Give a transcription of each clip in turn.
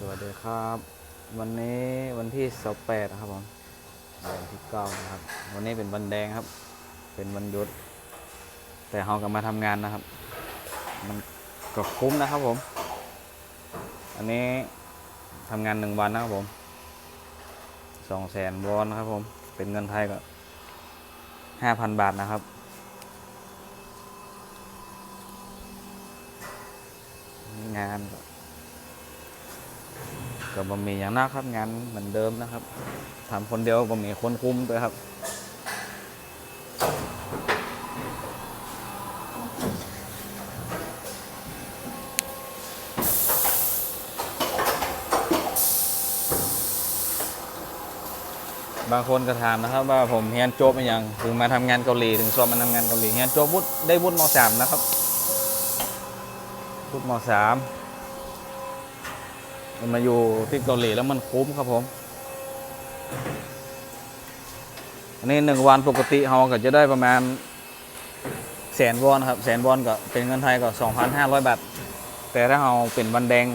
สวัสดีครับ วันนี้วันที่28ครับผมเดือนที่9นะครับ วันนี้เป็นวันแดงครับ เป็นวันหยุด แต่เรากลับมาทำงานนะครับ มันก็คุ้มนะครับผม อันนี้ทำงานหนึ่งวันนะครับผมสองแสนวอนครับผม เป็นเงินไทยก็ห้าพันบาทนะครับงานก็ ก็บ่มีอย่างนักครับงานเหมือนเดิมนะครับทำคนเดียวบ่มีคนคุมด้วยครับบางคนก็ถามนะครับว่าผมเฮียนจบมาอย่างถึงมาทำงานเกาหลีถึงสอบมาทำงานเกาหลีเฮียนจบวุฒิได้วุฒิมสามนะครับวุฒิมสา มันมาอยู่ที่เกาหลีแล้วมันคุ้มครับผม อันนี้หนึ่งวันปกติเราก็จะได้ประมาณแสนวอนครับแสนวอนก็เป็นเงินไทยก็2,500 บาท แต่ถ้าเราเป็นวันแดง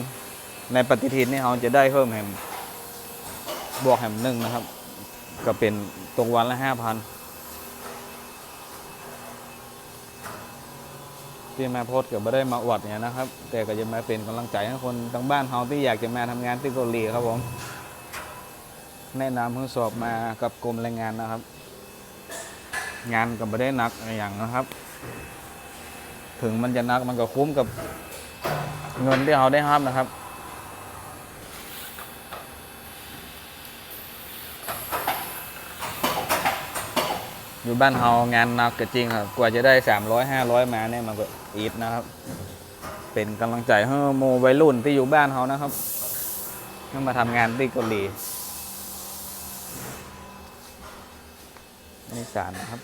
ในปฏิทินนี่เราจะได้เพิ่มแหมบวกแหมหนึ่งนะครับ ก็เป็นตกวันละ 5,000 ที่มาโพสก็ไม่ได้มาอวดเนี่ยนะครับ แต่ก็จะมาเป็นกำลังใจให้คนทั้งบ้านเฮาที่อยากจะมาทำงานที่เกาหลีครับผม แนะนำเพิ่งสอบมากับกรมแรงงานนะครับ งานก็ไม่ได้นักอะไรอย่างนะครับ ถึงมันจะนักมันก็คุ้มกับเงินที่เราได้หามนะครับ อยู่บ้านเฮางานนักก็จริงครับ กว่าจะได้สามร้อยห้าร้อยมาเนี่ยมันก็อีทนะครับ เป็นกำลังใจให้โมวัยรุ่นที่อยู่บ้านเขานะครับต้องมาทำงานที่เกาหลีนี่สารนะครับ